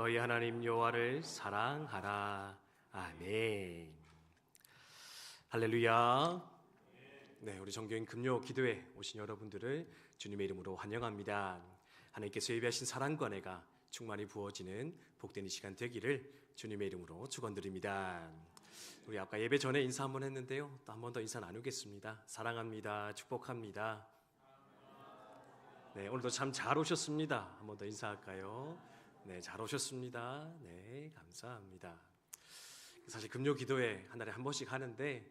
너희 하나님 여호와를 사랑하라. 아멘. 할렐루야. 네, 우리 정교인 금요 기도회 오신 여러분들을 주님의 이름으로 환영합니다. 하나님께서 예배하신 사랑과 은혜가 충만히 부어지는 복된 이 시간 되기를 주님의 이름으로 축원드립니다. 우리 아까 예배 전에 인사 한번 했는데요. 또 한 번 더 인사 나누겠습니다. 사랑합니다. 축복합니다. 네, 오늘도 참 잘 오셨습니다. 한번 더 인사할까요? 네, 잘 오셨습니다. 네, 감사합니다. 사실 금요 기도회 한 달에 한 번씩 하는데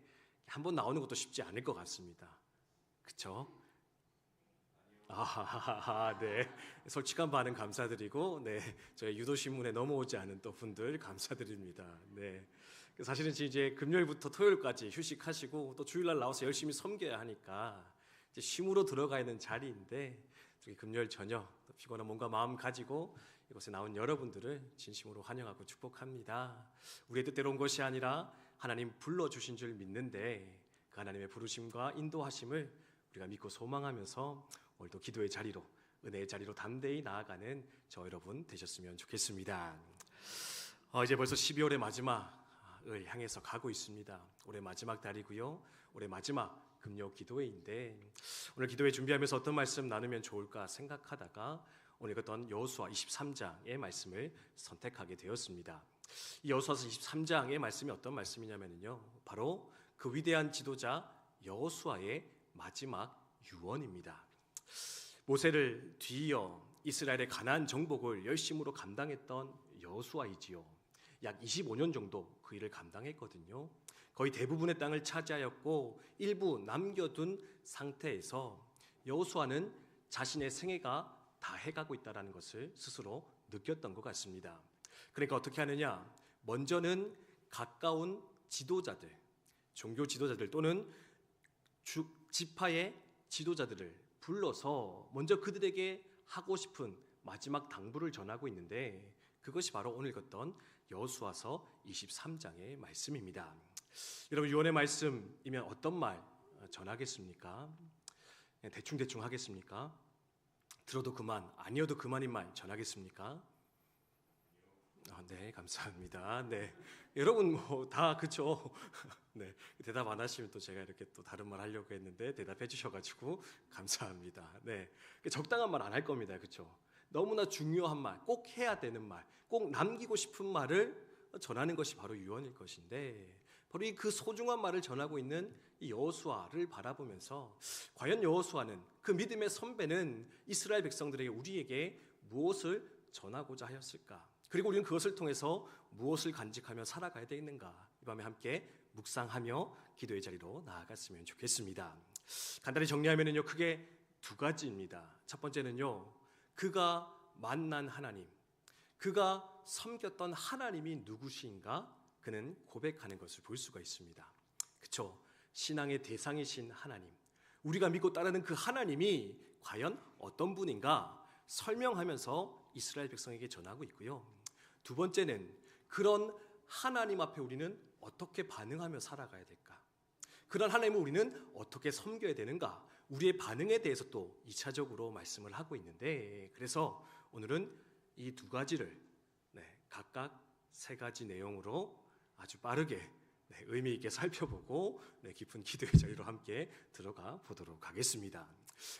한 번 나오는 것도 쉽지 않을 것 같습니다. 그쵸? 아, 네. 솔직한 반응 감사드리고, 네. 저희 유도신문에 넘어오지 않은 또 분들 감사드립니다. 네. 사실은 이제 금요일부터 토요일까지 휴식하시고 또 주일날 나와서 열심히 섬겨야 하니까 이제 쉼으로 들어가 있는 자리인데 금요일 저녁 피곤한 몸과 마음 가지고 이곳에 나온 여러분들을 진심으로 환영하고 축복합니다. 우리의 뜻대로 온 것이 아니라 하나님 불러주신 줄 믿는데 그 하나님의 부르심과 인도하심을 우리가 믿고 소망하면서 오늘도 기도의 자리로 은혜의 자리로 담대히 나아가는 저 여러분 되셨으면 좋겠습니다. 어, 이제 벌써 12월의 마지막을 향해서 가고 있습니다. 올해 마지막 달이고요. 올해 마지막 금요 기도회인데 오늘 기도회 준비하면서 어떤 말씀 나누면 좋을까 생각하다가 오늘 읽었던 여호수아 23장의 말씀을 선택하게 되었습니다. 이 여호수아서 23장의 말씀이 어떤 말씀이냐면요. 바로 그 위대한 지도자 여호수아의 마지막 유언입니다. 모세를 뒤이어 이스라엘의 가나안 정복을 열심으로 감당했던 여호수아이지요. 약 25년 정도 그 일을 감당했거든요. 거의 대부분의 땅을 차지하였고 일부 남겨둔 상태에서 여호수아는 자신의 생애가 다 해가고 있다라는 것을 스스로 느꼈던 것 같습니다. 그러니까 어떻게 하느냐? 먼저는 가까운 지도자들, 종교 지도자들 또는 주, 지파의 지도자들을 불러서 먼저 그들에게 하고 싶은 마지막 당부를 전하고 있는데 그것이 바로 오늘 읽었던 여수와서 23장의 말씀입니다. 여러분 유언의 말씀이면 어떤 말 전하겠습니까? 대충 대충 하겠습니까? 들어도 그만, 아니어도 그만인 말 전하겠습니까? 아, 네, 감사합니다. 네, 여러분 뭐 다 그쵸? 네, 대답 안 하시면 또 제가 이렇게 또 다른 말 하려고 했는데 대답해 주셔가지고 감사합니다. 네, 적당한 말 안 할 겁니다, 그쵸? 너무나 중요한 말, 꼭 해야 되는 말, 꼭 남기고 싶은 말을 전하는 것이 바로 유언일 것인데 바로 이 그 소중한 말을 전하고 있는 이 여호수아를 바라보면서 과연 여호수아는 그 믿음의 선배는 이스라엘 백성들에게 우리에게 무엇을 전하고자 하였을까? 그리고 우리는 그것을 통해서 무엇을 간직하며 살아가야 되는가? 이 밤에 함께 묵상하며 기도의 자리로 나아갔으면 좋겠습니다. 간단히 정리하면요 크게 두 가지입니다. 첫 번째는요 그가 만난 하나님, 그가 섬겼던 하나님이 누구신가? 그는 고백하는 것을 볼 수가 있습니다. 그렇죠? 신앙의 대상이신 하나님. 우리가 믿고 따르는 그 하나님이 과연 어떤 분인가 설명하면서 이스라엘 백성에게 전하고 있고요. 두 번째는 그런 하나님 앞에 우리는 어떻게 반응하며 살아가야 될까? 그런 하나님을 우리는 어떻게 섬겨야 되는가? 우리의 반응에 대해서 또 2차적으로 말씀을 하고 있는데 그래서 오늘은 이 두 가지를 네, 각각 세 가지 내용으로 아주 빠르게 네, 의미 있게 살펴보고 네, 깊은 기도의 자리로 함께 들어가 보도록 하겠습니다.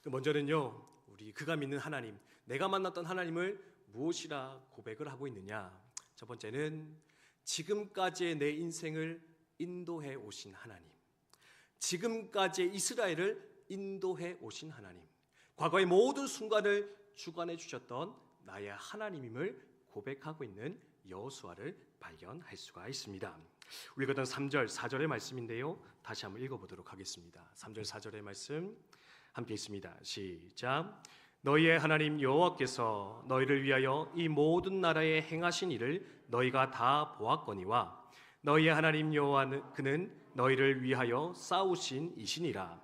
그 먼저는요, 우리 그가 믿는 하나님, 내가 만났던 하나님을 무엇이라 고백을 하고 있느냐? 첫 번째는 지금까지의 내 인생을 인도해 오신 하나님, 지금까지의 이스라엘을 인도해 오신 하나님, 과거의 모든 순간을 주관해 주셨던 나의 하나님임을 고백하고 있는 여호수아를 발견할 수가 있습니다. 우리가 던 3절, 4절의 말씀인데요. 다시 한번 읽어보도록 하겠습니다. 3절, 4절의 말씀 함께 있습니다. 시작. 너희의 하나님 여호와께서 너희를 위하여 이 모든 나라에 행하신 일을 너희가 다 보았거니와 너희의 하나님 여호와는 그는 너희를 위하여 싸우신 이시니라.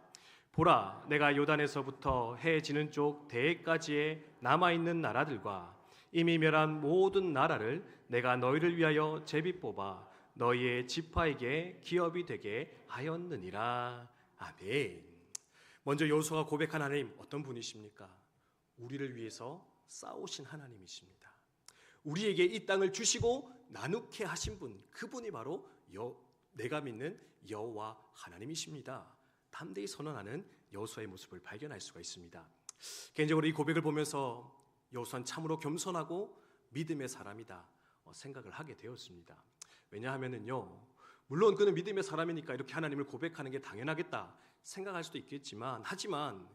보라, 내가 요단에서부터 해 지는 쪽 대까지의 남아 있는 나라들과 이미 멸한 모든 나라를 내가 너희를 위하여 제비 뽑아 너희의 지파에게 기업이 되게 하였느니라. 아멘. 먼저 여호수아가 고백한 하나님 어떤 분이십니까? 우리를 위해서 싸우신 하나님이십니다. 우리에게 이 땅을 주시고 나누게 하신 분, 그분이 바로 여, 내가 믿는 여호와 하나님이십니다. 담대히 선언하는 여호수아의 모습을 발견할 수가 있습니다. 개인적으로 이 고백을 보면서 여호수아는 참으로 겸손하고 믿음의 사람이다 어, 생각을 하게 되었습니다. 왜냐하면은요, 물론 그는 믿음의 사람이니까 이렇게 하나님을 고백하는 게 당연하겠다 생각할 수도 있겠지만, 하지만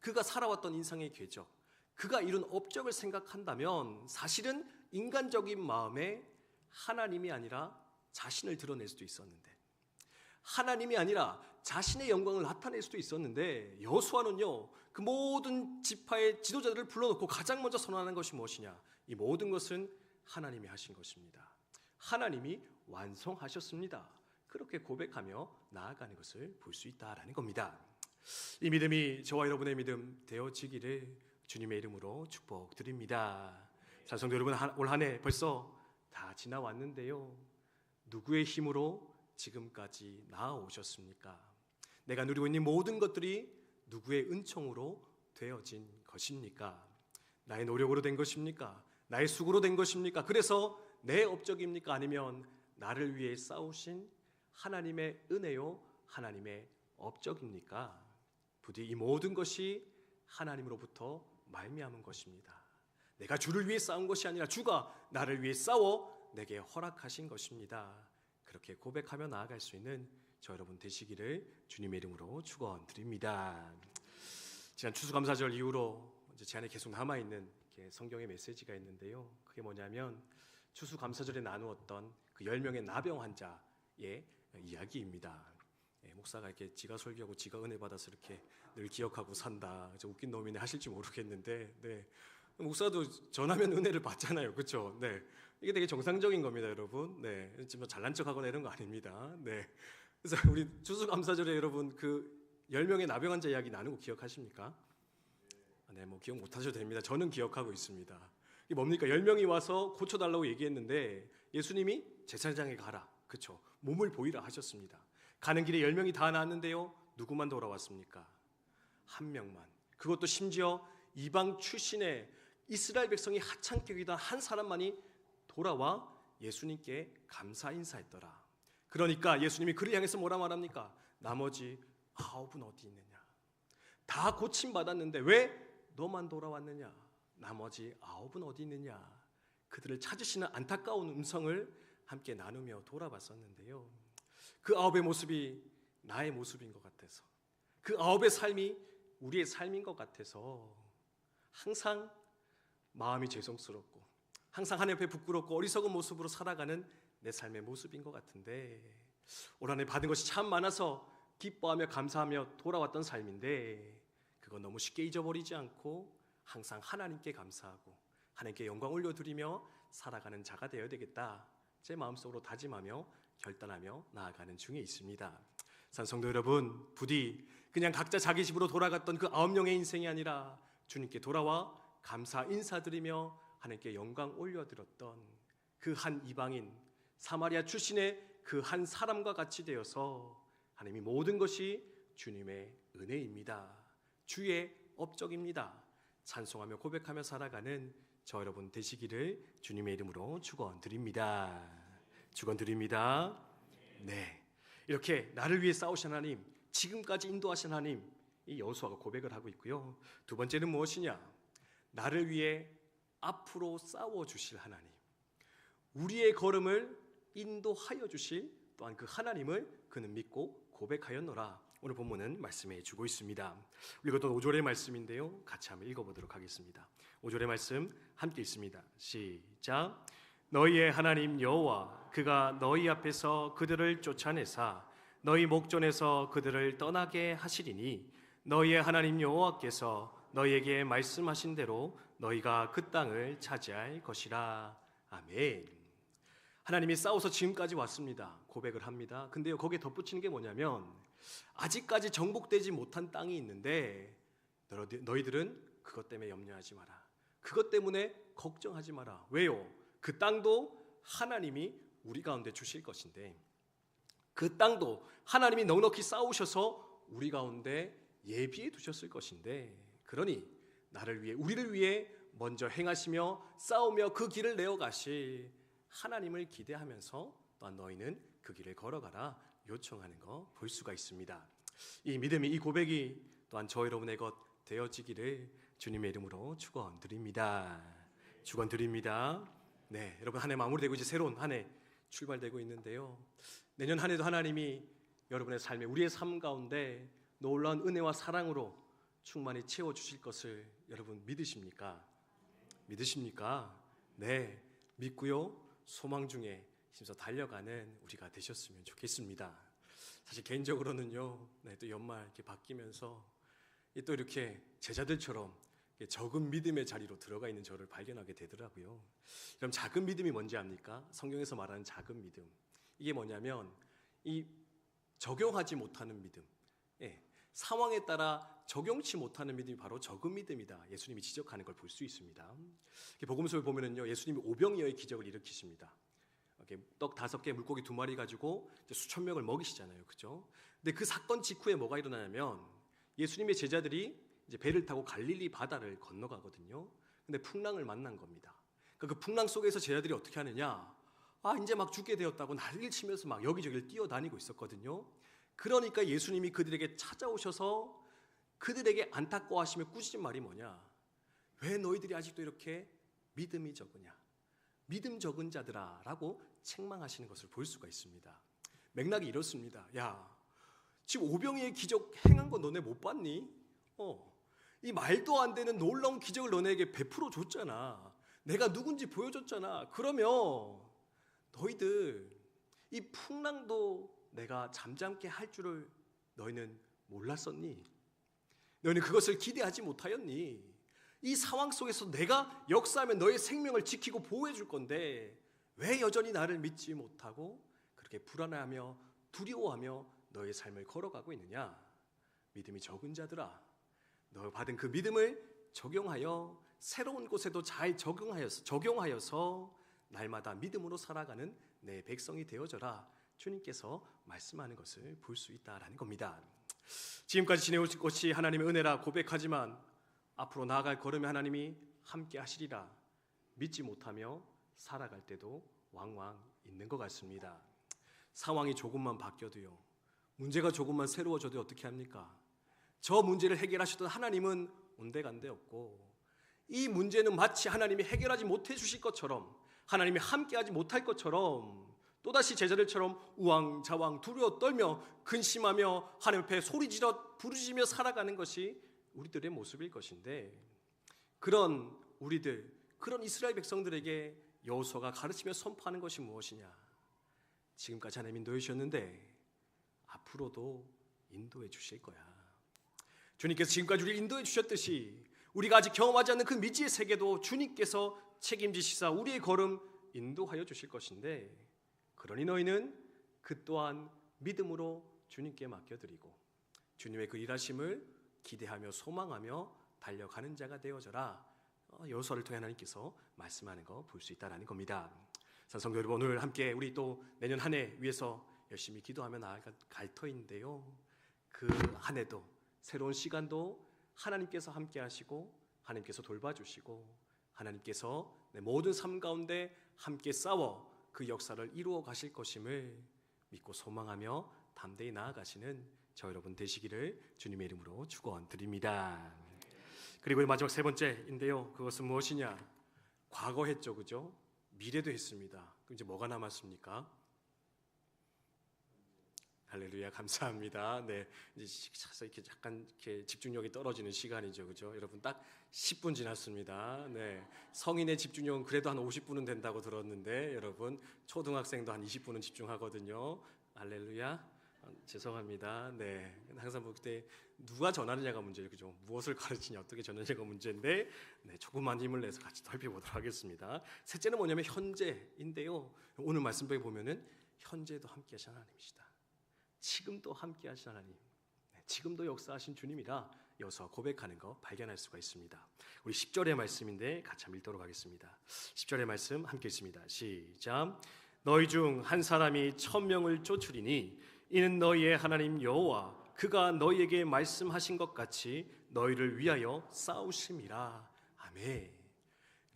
그가 살아왔던 인생의 궤적, 그가 이룬 업적을 생각한다면 사실은 인간적인 마음에 하나님이 아니라 자신을 드러낼 수도 있었는데, 하나님이 아니라 자신의 영광을 나타낼 수도 있었는데 여호수아는요 그 모든 지파의 지도자들을 불러놓고 가장 먼저 선언하는 것이 무엇이냐? 이 모든 것은 하나님이 하신 것입니다. 하나님이 완성하셨습니다. 그렇게 고백하며 나아가는 것을 볼 수 있다라는 겁니다. 이 믿음이 저와 여러분의 믿음 되어지기를 주님의 이름으로 축복드립니다. 찬성도 여러분 올 한 해 벌써 다 지나왔는데요. 누구의 힘으로 지금까지 나아오셨습니까? 내가 누리고 있는 모든 것들이 누구의 은총으로 되어진 것입니까? 나의 노력으로 된 것입니까? 나의 수고로 된 것입니까? 그래서 내 업적입니까? 아니면 나를 위해 싸우신 하나님의 은혜요, 하나님의 업적입니까? 부디 이 모든 것이 하나님으로부터 말미암은 것입니다. 내가 주를 위해 싸운 것이 아니라 주가 나를 위해 싸워 내게 허락하신 것입니다. 그렇게 고백하며 나아갈 수 있는 저 여러분 되시기를 주님의 이름으로 축원드립니다. 지난 추수감사절 이후로 이제 제 안에 계속 남아 있는 성경의 메시지가 있는데요. 그게 뭐냐면 추수감사절에 나누었던 그 10명의 나병 환자의 이야기입니다. 예, 목사가 이렇게 지가 설교하고 지가 은혜 받아서 이렇게 늘 기억하고 산다. 저 웃긴 놈이네 하실지 모르겠는데, 네. 목사도 전하면 은혜를 받잖아요, 그렇죠? 네. 이게 되게 정상적인 겁니다, 여러분. 네, 지금 뭐 잘난 척하거나 이런 거 아닙니다. 네, 그래서 우리 추수감사절에 여러분 그 10명의 나병 환자 이야기 나누고 기억하십니까? 네, 뭐 기억 못 하셔도 됩니다. 저는 기억하고 있습니다. 이게 뭡니까? 10명이 와서 고쳐달라고 얘기했는데 예수님이 제사장에 가라. 그쵸? 몸을 보이라 하셨습니다. 가는 길에 10명이 다 나왔는데요. 누구만 돌아왔습니까? 한 명만. 그것도 심지어 이방 출신의 이스라엘 백성이 하찮게 여기던 한 사람만이 돌아와 예수님께 감사 인사했더라. 그러니까 예수님이 그를 향해서 뭐라 말합니까? 나머지 아홉은 어디 있느냐? 다 고침 받았는데 왜 너만 돌아왔느냐? 나머지 아홉은 어디 있느냐? 그들을 찾으시는 안타까운 음성을 함께 나누며 돌아봤었는데요. 그 아홉의 모습이 나의 모습인 것 같아서, 그 아홉의 삶이 우리의 삶인 것 같아서 항상 마음이 죄송스럽고 항상 하나님 앞에 부끄럽고 어리석은 모습으로 살아가는 내 삶의 모습인 것 같은데 올 한해 받은 것이 참 많아서 기뻐하며 감사하며 돌아왔던 삶인데 그거 너무 쉽게 잊어버리지 않고 항상 하나님께 감사하고 하나님께 영광 올려드리며 살아가는 자가 되어야 되겠다 제 마음속으로 다짐하며 결단하며 나아가는 중에 있습니다. 산성도 여러분 부디 그냥 각자 자기 집으로 돌아갔던 그 아홉 명의 인생이 아니라 주님께 돌아와 감사 인사드리며 하나님께 영광 올려드렸던 그 한 이방인 사마리아 출신의 그 한 사람과 같이 되어서 하나님이 모든 것이 주님의 은혜입니다. 주의 업적입니다. 찬송하며 고백하며 살아가는 저 여러분 되시기를 주님의 이름으로 축원드립니다. 축원드립니다. 네. 이렇게 나를 위해 싸우신 하나님, 지금까지 인도하신 하나님, 이 여호수아가 고백을 하고 있고요. 두 번째는 무엇이냐? 나를 위해 앞으로 싸워 주실 하나님. 우리의 걸음을 인도하여 주실 또한 그 하나님을 그는 믿고 고백하였노라. 오늘 본문은 말씀해 주고 있습니다. 또 5절의 말씀인데요. 같이 한번 읽어 보도록 하겠습니다. 5절의 말씀 함께 읽습니다. 시작. 너희의 하나님 여호와 그가 너희 앞에서 그들을 쫓아내사 너희 목전에서 그들을 떠나게 하시리니 너희의 하나님 여호와께서 너희에게 말씀하신 대로 너희가 그 땅을 차지할 것이라. 아멘. 하나님이 싸워서 지금까지 왔습니다. 고백을 합니다. 근데요, 거기에 덧붙이는 게 뭐냐면, 아직까지 정복되지 못한 땅이 있는데, 너희들은 그것 때문에 염려하지 마라. 그것 때문에 걱정하지 마라. 왜요? 그 땅도 하나님이 우리 가운데 주실 것인데, 그 땅도 하나님이 넉넉히 싸우셔서 우리 가운데 예비해 두셨을 것인데, 그러니 나를 위해 우리를 위해 먼저 행하시며 싸우며 그 길을 내어 가시 하나님을 기대하면서 또한 너희는 그 길을 걸어가라 요청하는 거 볼 수가 있습니다. 이 믿음이 이 고백이 또한 저 여러분의 것 되어지기를 주님의 이름으로 축원드립니다. 축원드립니다. 네, 여러분 한 해 마무리되고 이제 새로운 한 해 출발되고 있는데요. 내년 한 해도 하나님이 여러분의 삶에 우리의 삶 가운데 놀라운 은혜와 사랑으로 충만히 채워 주실 것을 여러분 믿으십니까? 믿으십니까? 네, 믿고요. 소망 중에 힘써 달려가는 우리가 되셨으면 좋겠습니다. 사실 개인적으로는요, 네, 또 연말 이렇게 바뀌면서 또 이렇게 제자들처럼 적은 믿음의 자리로 들어가 있는 저를 발견하게 되더라고요. 그럼 작은 믿음이 뭔지 압니까? 성경에서 말하는 작은 믿음. 이게 뭐냐면 이 적용하지 못하는 믿음. 예, 상황에 따라 적용치 못하는 믿음이 바로 적은 믿음이다. 예수님이 지적하는 걸 볼 수 있습니다. 복음서를 보면은요, 예수님이 오병이어의 기적을 일으키십니다. 떡 다섯 개, 물고기 두 마리 가지고 수천 명을 먹이시잖아요, 그죠? 근데 그 사건 직후에 뭐가 일어나냐면 예수님의 제자들이 이제 배를 타고 갈릴리 바다를 건너가거든요. 근데 풍랑을 만난 겁니다. 그러니까 그 풍랑 속에서 제자들이 어떻게 하느냐? 아, 이제 막 죽게 되었다고 난리를 치면서 막 여기저기를 뛰어다니고 있었거든요. 그러니까 예수님이 그들에게 찾아오셔서 그들에게 안타까워하시며 꾸짖은 말이 뭐냐? 왜 너희들이 아직도 이렇게 믿음이 적으냐? 믿음 적은 자들아 라고 책망하시는 것을 볼 수가 있습니다. 맥락이 이렇습니다. 야, 지금 오병이의 기적 행한 거 너네 못 봤니? 어, 이 말도 안 되는 놀라운 기적을 너네에게 베풀어 줬잖아. 내가 누군지 보여줬잖아. 그러면 너희들 이 풍랑도 내가 잠잠케 할 줄을 너희는 몰랐었니? 너희는 그것을 기대하지 못하였니? 이 상황 속에서 내가 역사하면 너의 생명을 지키고 보호해 줄 건데 왜 여전히 나를 믿지 못하고 그렇게 불안해하며 두려워하며 너의 삶을 걸어가고 있느냐? 믿음이 적은 자들아, 너 받은 그 믿음을 적용하여 새로운 곳에도 잘 적용하여서 적용하여서 날마다 믿음으로 살아가는 내 백성이 되어져라. 주님께서 말씀하는 것을 볼 수 있다라는 겁니다. 지금까지 지내오신 것이 하나님의 은혜라 고백하지만 앞으로 나아갈 걸음에 하나님이 함께 하시리라 믿지 못하며 살아갈 때도 왕왕 있는 것 같습니다. 상황이 조금만 바뀌어도요. 문제가 조금만 새로워져도 어떻게 합니까? 저 문제를 해결하시던 하나님은 온데간데 없고 이 문제는 마치 하나님이 해결하지 못해 주실 것처럼 하나님이 함께하지 못할 것처럼 또다시 제자들처럼 우왕좌왕 두려워 떨며 근심하며 하나님 앞에 소리지러 부르짖으며 살아가는 것이 우리들의 모습일 것인데 그런 우리들 그런 이스라엘 백성들에게 여호수아가 가르치며 선포하는 것이 무엇이냐? 지금까지 하나님 인도해 주셨는데 앞으로도 인도해 주실 거야. 주님께서 지금까지 우리를 인도해 주셨듯이 우리가 아직 경험하지 않는 그 미지의 세계도 주님께서 책임지시사 우리의 걸음 인도하여 주실 것인데 그러니 너희는 그 또한 믿음으로 주님께 맡겨드리고 주님의 그 일하심을 기대하며 소망하며 달려가는 자가 되어져라 여호수아를 통해 하나님께서 말씀하는 거 볼 수 있다라는 겁니다. 성도 여러분 오늘 함께 우리 또 내년 한 해 위해서 열심히 기도하며 나아갈 터인데요. 그 한 해도 새로운 시간도 하나님께서 함께 하시고 하나님께서 돌봐주시고 하나님께서 내 모든 삶 가운데 함께 싸워 그 역사를 이루어 가실 것임을 믿고 소망하며 담대히 나아가시는 저 여러분 되시기를 주님의 이름으로 축원드립니다. 그리고 마지막 세 번째인데요. 그것은 무엇이냐? 과거 했죠, 그죠? 미래도 했습니다. 그럼 이제 뭐가 남았습니까? 할렐루야 감사합니다. 네 이제 이렇게 약간 이렇게 집중력이 떨어지는 시간이죠, 그죠? 여러분 딱 10분 지났습니다. 네 성인의 집중력은 그래도 한 50분은 된다고 들었는데 여러분 초등학생도 한 20분은 집중하거든요. 할렐루야. 아, 죄송합니다. 네 항상 뭐 그때 누가 전하느냐가 문제죠, 그죠? 무엇을 가르치냐 어떻게 전하느냐가 문제인데 네 조금만 힘을 내서 같이 살펴보도록 하겠습니다. 셋째는 뭐냐면 현재인데요. 오늘 말씀에 보면은 현재도 함께하신 하나님이시다. 지금도 함께 하신 하나님, 네, 지금도 역사하신 주님이라 여서 고백하는 거 발견할 수가 있습니다. 우리 10절의 말씀인데 같이 한번 읽도록 하겠습니다. 10절의 말씀 함께 있습니다. 시작. 너희 중 한 사람이 천명을 쫓으리니 이는 너희의 하나님 여호와 그가 너희에게 말씀하신 것 같이 너희를 위하여 싸우심이라. 아멘.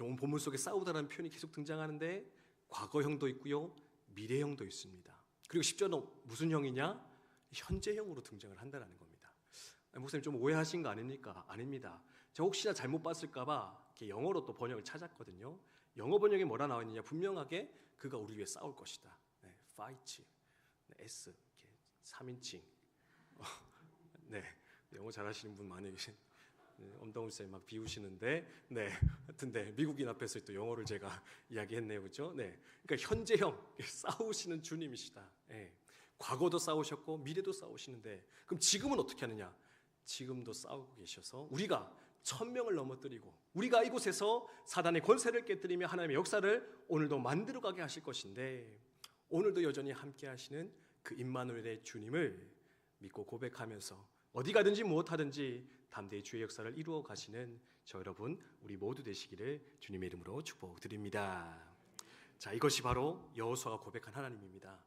오늘 본문 속에 싸우다라는 표현이 계속 등장하는데 과거형도 있고요. 미래형도 있습니다. 그리고 10절은 무슨 형이냐? 현재형으로 등장을 한다는 겁니다. 목사님 좀 오해하신 거 아닙니까? 아닙니다. 제가 혹시나 잘못 봤을까봐 영어로 또 번역을 찾았거든요. 영어 번역에 뭐라 나와 있느냐? 분명하게 그가 우리 위해 싸울 것이다. 네, fight, 네, S, 이렇게 3인칭. 네, 영어 잘하시는 분 많이 계신. 네, 엄다운 쌤막 비우시는데, 네, 하여튼 네, 미국인 앞에서 또 영어를 제가 이야기했네요, 그렇죠? 네, 그러니까 현재형 싸우시는 주님이시다. 예. 과거도 싸우셨고 미래도 싸우시는데 그럼 지금은 어떻게 하느냐? 지금도 싸우고 계셔서 우리가 천명을 넘어뜨리고 우리가 이곳에서 사단의 권세를 깨뜨리며 하나님의 역사를 오늘도 만들어가게 하실 것인데 오늘도 여전히 함께 하시는 그 임마누엘의 주님을 믿고 고백하면서 어디 가든지 무엇하든지 담대히 주의 역사를 이루어 가시는 저 여러분 우리 모두 되시기를 주님의 이름으로 축복드립니다. 자, 이것이 바로 여호수아가 고백한 하나님입니다.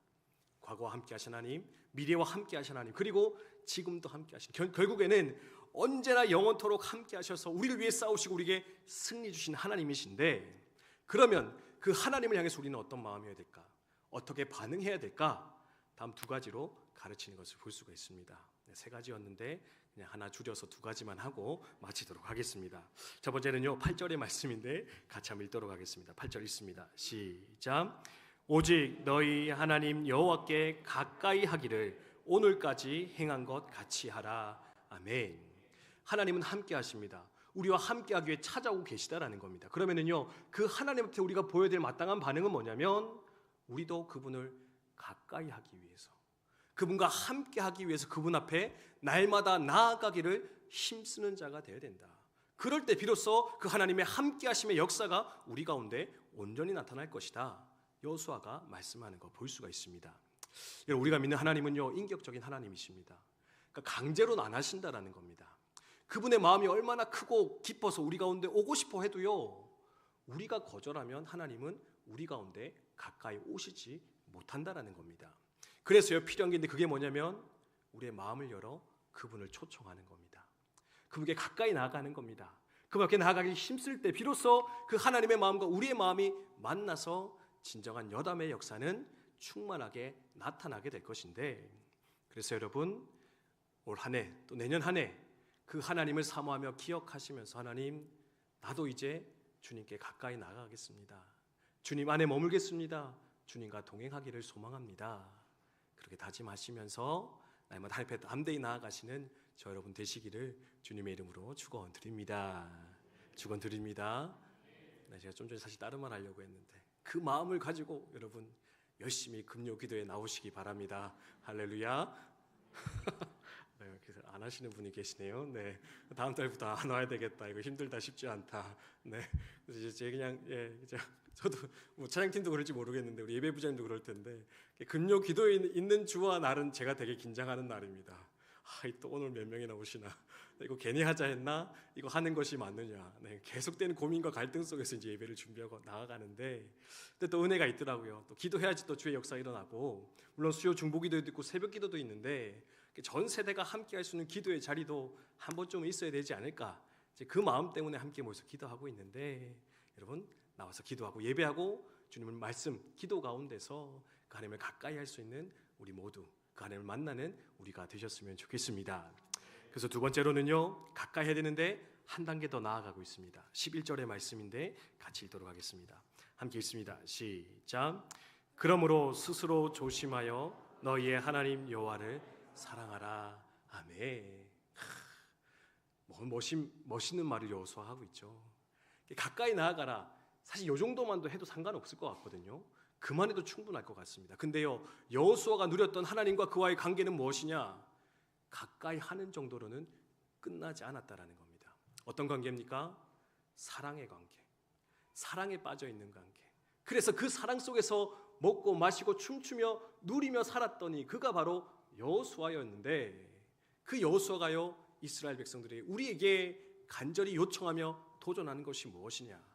과거와 함께 하신 하나님, 미래와 함께 하신 하나님, 그리고 지금도 함께 하신 결, 결국에는 언제나 영원토록 함께 하셔서 우리를 위해 싸우시고 우리에게 승리 주신 하나님이신데 그러면 그 하나님을 향해서 우리는 어떤 마음이어야 될까? 어떻게 반응해야 될까? 다음 두 가지로 가르치는 것을 볼 수가 있습니다. 네, 세 가지였는데 그냥 하나 줄여서 두 가지만 하고 마치도록 하겠습니다. 첫 번째는요. 8절의 말씀인데 같이 한번 읽도록 하겠습니다. 8절 있습니다. 시작. 오직 너희 하나님 여호와께 가까이 하기를 오늘까지 행한 것 같이 하라. 아멘. 하나님은 함께 하십니다. 우리와 함께 하기 위해 찾아오고 계시다라는 겁니다. 그러면은요. 그 하나님한테 우리가 보여야 될 마땅한 반응은 뭐냐면 우리도 그분을 가까이 하기 위해서 그분과 함께 하기 위해서 그분 앞에 날마다 나아가기를 힘쓰는 자가 되어야 된다. 그럴 때 비로소 그 하나님의 함께 하심의 역사가 우리 가운데 온전히 나타날 것이다. 여수아가 말씀하는 거 볼 수가 있습니다. 우리가 믿는 하나님은요 인격적인 하나님이십니다. 그러니까 강제로는 안 하신다라는 겁니다. 그분의 마음이 얼마나 크고 깊어서 우리 가운데 오고 싶어 해도요 우리가 거절하면 하나님은 우리 가운데 가까이 오시지 못한다라는 겁니다. 그래서요 필요한 게 있는데 그게 뭐냐면 우리의 마음을 열어 그분을 초청하는 겁니다. 그분께 가까이 나아가는 겁니다. 그분께 나아가기 힘쓸 때 비로소 그 하나님의 마음과 우리의 마음이 만나서 진정한 여담의 역사는 충만하게 나타나게 될 것인데 그래서 여러분 올 한 해 또 내년 한 해 그 하나님을 사모하며 기억하시면서 하나님 나도 이제 주님께 가까이 나가겠습니다. 주님 안에 머물겠습니다. 주님과 동행하기를 소망합니다. 그렇게 다짐하시면서 날마다 하나님 앞에 담대히 나아가시는 저 여러분 되시기를 주님의 이름으로 축원드립니다. 축원드립니다. 네, 제가 좀 전에 사실 다른 말 하려고 했는데 그 마음을 가지고 여러분 열심히 금요 기도에 나오시기 바랍니다. 할렐루야. 네, 그래서 안 하시는 분이 계시네요. 네, 다음 달부터 안 와야 되겠다. 이거 힘들다, 쉽지 않다. 네, 그래서 이제 제 그냥 예, 이제 저도 뭐 찬양팀도 그럴지 모르겠는데 우리 예배부장님도 그럴 텐데 금요 기도에 있는 주와 날은 제가 되게 긴장하는 날입니다. 아, 또 오늘 몇 명이나 오시나? 이거 괜히 하자 했나? 이거 하는 것이 맞느냐? 네, 계속되는 고민과 갈등 속에서 이제 예배를 준비하고 나아가는데, 근데 또 은혜가 있더라고요. 또 기도해야지 또 주의 역사 일어나고, 물론 수요 중보기도도 있고 새벽기도도 있는데 전 세대가 함께 할 수 있는 기도의 자리도 한 번쯤 있어야 되지 않을까? 이제 그 마음 때문에 함께 모여서 기도하고 있는데, 여러분 나와서 기도하고 예배하고 주님을 말씀, 기도 가운데서 그 하나님을 가까이 할 수 있는 우리 모두 그 하나님을 만나는 우리가 되셨으면 좋겠습니다. 그래서 두 번째로는요, 가까이 해야 되는데 한 단계 더 나아가고 있습니다. 11절의 말씀인데 같이 읽도록 하겠습니다. 함께 읽습니다. 시작. 그러므로 스스로 조심하여 너희의 하나님 여호와를 사랑하라. 아멘. 뭐 멋있, 멋있는 말을 여호수아하고 있죠. 가까이 나아가라. 사실 요 정도만도 해도 상관없을 것 같거든요. 그만 해도 충분할 것 같습니다. 근데요, 여호수아가 누렸던 하나님과 그와의 관계는 무엇이냐? 가까이 하는 정도로는 끝나지 않았다라는 겁니다. 어떤 관계입니까? 사랑의 관계. 사랑에 빠져 있는 관계. 그래서 그 사랑 속에서 먹고 마시고 춤추며 누리며 살았더니 그가 바로 여호수아였는데 그 여호수아가요 이스라엘 백성들이 우리에게 간절히 요청하며 도전하는 것이 무엇이냐?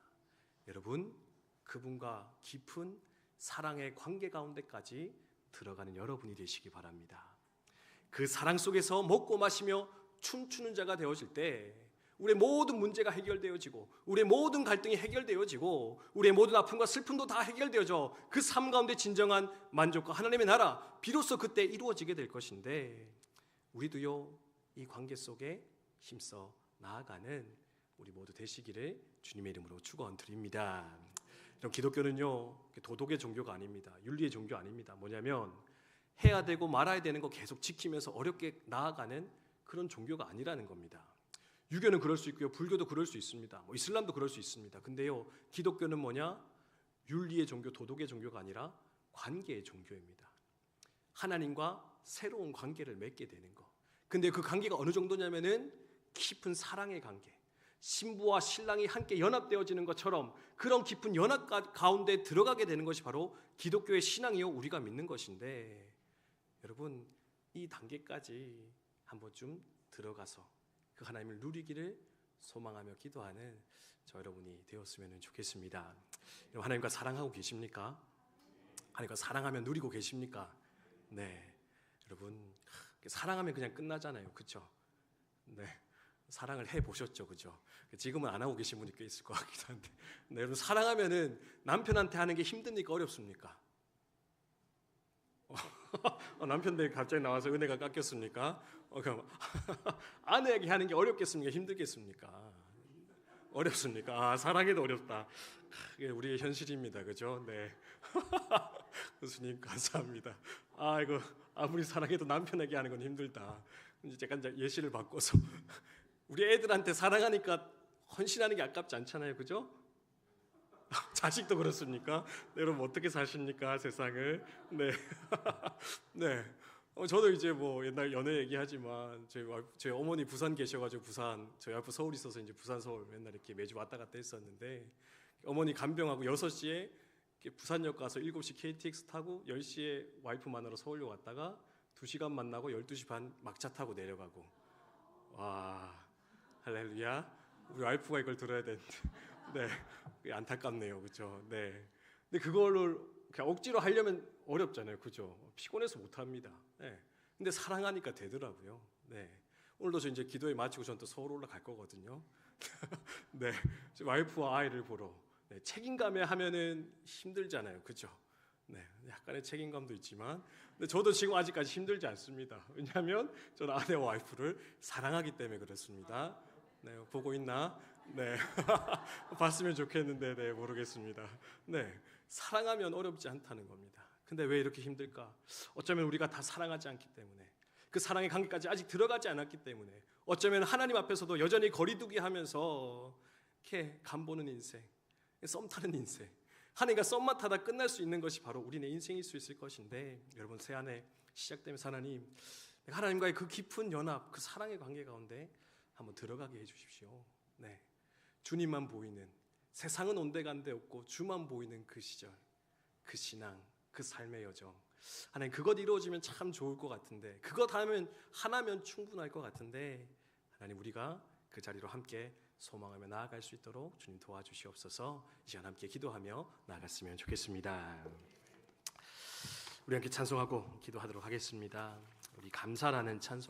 여러분 그분과 깊은 사랑의 관계 가운데까지 들어가는 여러분이 되시기 바랍니다. 그 사랑 속에서 먹고 마시며 춤추는 자가 되어질 때 우리의 모든 문제가 해결되어지고 우리의 모든 갈등이 해결되어지고 우리의 모든 아픔과 슬픔도 다 해결되어져 그 삶 가운데 진정한 만족과 하나님의 나라 비로소 그때 이루어지게 될 것인데 우리도요 이 관계 속에 힘써 나아가는 우리 모두 되시기를 주님의 이름으로 축원 드립니다. 여러분 기독교는요 도덕의 종교가 아닙니다. 윤리의 종교 아닙니다. 뭐냐면 해야 되고 말아야 되는 거 계속 지키면서 어렵게 나아가는 그런 종교가 아니라는 겁니다. 유교는 그럴 수 있고요. 불교도 그럴 수 있습니다. 뭐 이슬람도 그럴 수 있습니다. 근데요. 기독교는 뭐냐? 윤리의 종교, 도덕의 종교가 아니라 관계의 종교입니다. 하나님과 새로운 관계를 맺게 되는 거. 근데 그 관계가 어느 정도냐면은 깊은 사랑의 관계. 신부와 신랑이 함께 연합되어지는 것처럼 그런 깊은 연합 가- 가운데 들어가게 되는 것이 바로 기독교의 신앙이요 우리가 믿는 것인데 여러분 이 단계까지 한번 좀 들어가서 그 하나님을 누리기를 소망하며 기도하는 저 여러분이 되었으면 좋겠습니다. 하나님과 사랑하고 계십니까? 하나님과 사랑하며 누리고 계십니까? 네, 여러분 사랑하면 그냥 끝나잖아요, 그렇죠? 네, 사랑을 해 보셨죠, 그죠? 지금은 안 하고 계신 분이 꽤 있을 것 같기도 한데, 네, 여러분 사랑하면은 남편한테 하는 게 힘듭니까, 어렵습니까? 어, 남편들 갑자기 나와서 은혜가 깎였습니까? 어, 그럼 아내에게 하는 게 어렵겠습니까? 힘들겠습니까? 어렵습니까? 아, 사랑해도 어렵다. 이게 우리의 현실입니다, 그죠? 네. 교수님 감사합니다. 아 이거 아무리 사랑해도 남편에게 하는 건 힘들다. 이제 이제 예시를 바꿔서 우리 애들한테 사랑하니까 헌신하는 게 아깝지 않잖아요, 그죠? 자식도 그렇습니까? 네, 여러분 어떻게 사십니까 세상을? 네, 네. 어, 저도 이제 뭐 옛날 연애 얘기하지만 저희 와이프, 저희 어머니 부산 계셔가지고 부산 저희 와이프 서울 있어서 이제 부산 서울 맨날 이렇게 매주 왔다 갔다 했었는데 어머니 간병하고 6시에 이렇게 부산역 가서 7시 KTX 타고 10시에 와이프 만나러 서울로 왔다가 2시간 만나고 12시 반 막차 타고 내려가고 와 할렐루야. 우리 와이프가 이걸 들어야 되는데. 네. 안타깝네요. 그죠 네. 근데 그걸로 억지로 하려면 어렵잖아요. 그죠? 피곤해서 못 합니다. 네. 근데 사랑하니까 되더라고요. 네. 오늘도 저 이제 기도회 마치고 저는 또 서울 올라갈 거거든요. 네. 저 와이프와 아이를 보러. 네, 책임감에 하면은 힘들잖아요. 그죠? 네. 약간의 책임감도 있지만. 근데 저도 지금 아직까지 힘들지 않습니다. 왜냐하면 저는 아내와 와이프를 사랑하기 때문에 그렇습니다 네 보고 있나 네 봤으면 좋겠는데 네 모르겠습니다. 네 사랑하면 어렵지 않다는 겁니다. 근데 왜 이렇게 힘들까? 어쩌면 우리가 다 사랑하지 않기 때문에 그 사랑의 관계까지 아직 들어가지 않았기 때문에 어쩌면 하나님 앞에서도 여전히 거리두기 하면서 이렇게 간보는 인생, 썸 타는 인생. 하나님과 썸만 타다 끝날 수 있는 것이 바로 우리의 인생일 수 있을 것인데 여러분 새한해 시작되면서 하나님 하나님과의 그 깊은 연합, 그 사랑의 관계 가운데 한번 들어가게 해주십시오. 네. 주님만 보이는 세상은 온데간데 없고 주만 보이는 그 시절, 그 신앙, 그 삶의 여정. 하나님 그것 이루어지면 참 좋을 것 같은데 그것 하면 하나면 충분할 것 같은데 하나님 우리가 그 자리로 함께 소망하며 나아갈 수 있도록 주님 도와주시옵소서. 이 시간 함께 기도하며 나아갔으면 좋겠습니다. 우리 함께 찬송하고 기도하도록 하겠습니다. 우리 감사라는 찬송.